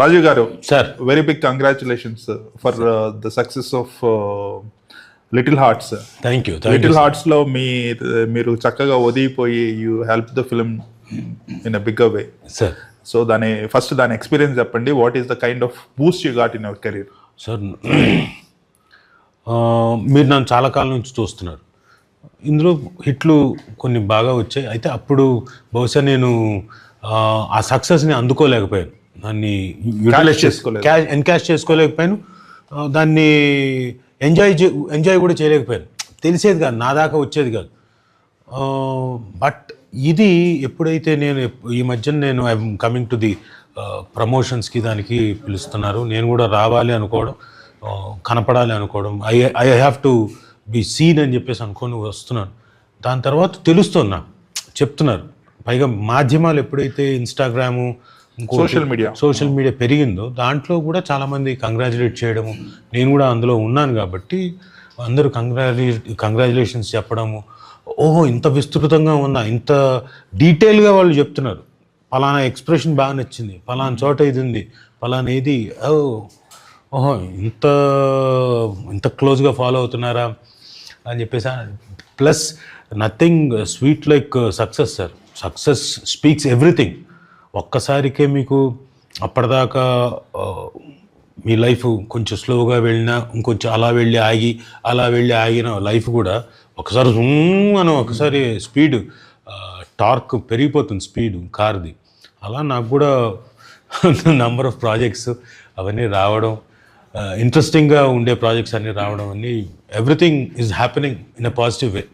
రాజీవ్ గారు sir. Very big congratulations for the success of little hearts thank you little హార్ట్స్లో మీ మీరు చక్కగా ఒదిగిపోయి you help the film in a bigger way sir so దాని first దాని experience చెప్పండి. What is the kind of boost you got in our career sir మీరు నన్ను చాలా కాలం నుంచి చూస్తున్నారు. ఇందులో హిట్లు కొన్ని బాగా వచ్చాయి. అయితే అప్పుడు బహుశా నేను ఆ సక్సెస్ని అందుకోలేకపోయాను. దాన్ని యూటిలైజ్ చేసుకోలేదు. ఎన్కాష్ చేసుకోలేకపోయాను. దాన్ని ఎంజాయ్ ఎంజాయ్ కూడా చేయలేకపోయాను. తెలిసేది కాదు నా దాకా వచ్చేది కాదు. బట్ ఇది ఎప్పుడైతే నేను ఈ మధ్యన నేను ఐఎమ్ కమింగ్ టు ది ప్రమోషన్స్కి దానికి పిలుస్తున్నారు. నేను కూడా రావాలి అనుకోవడం కనపడాలి అనుకోవడం. I I have to be seen అని చెప్పేసి అనుకొని వస్తున్నాను. దాని తర్వాత తెలుస్తుంది నాకు. చెప్తున్నారు. పైగా మాధ్యమాలు ఎప్పుడైతే Instagram Social media. Social media పెరిగిందో దాంట్లో కూడా చాలామంది కంగ్రాచులేట్ చేయడము. నేను కూడా అందులో ఉన్నాను కాబట్టి అందరూ కంగ్రాచులే కంగ్రాచులేషన్స్ చెప్పడము. ఓహో ఇంత విస్తృతంగా ఉందా? ఇంత డీటెయిల్గా వాళ్ళు చెప్తున్నారు. ఫలానా ఎక్స్ప్రెషన్ బాగా నచ్చింది. ఫలానా చోట ఇది ఉంది. ఫలానా ఇది. ఓహో ఇంత ఇంత క్లోజ్గా ఫాలో అవుతున్నారా? అని చెప్పేసి plus nothing sweet like success sir success speaks everything ఒక్కసారికే మీకు అప్పటిదాకా మీ లైఫ్ కొంచెం స్లోగా వెళ్ళినా ఇంకొంచెం అలా వెళ్ళి ఆగి అలా వెళ్ళి ఆగిన లైఫ్ కూడా ఒకసారి జూమ్ అని ఒకసారి స్పీడ్ టార్క్ పెరిగిపోతుంది స్పీడ్ కార్ది. అలా నాకు కూడా నంబర్ ఆఫ్ ప్రాజెక్ట్స్ అవన్నీ రావడం ఇంట్రెస్టింగ్గా ఉండే ప్రాజెక్ట్స్ అన్నీ రావడం అన్నీ everything is happening in a positive way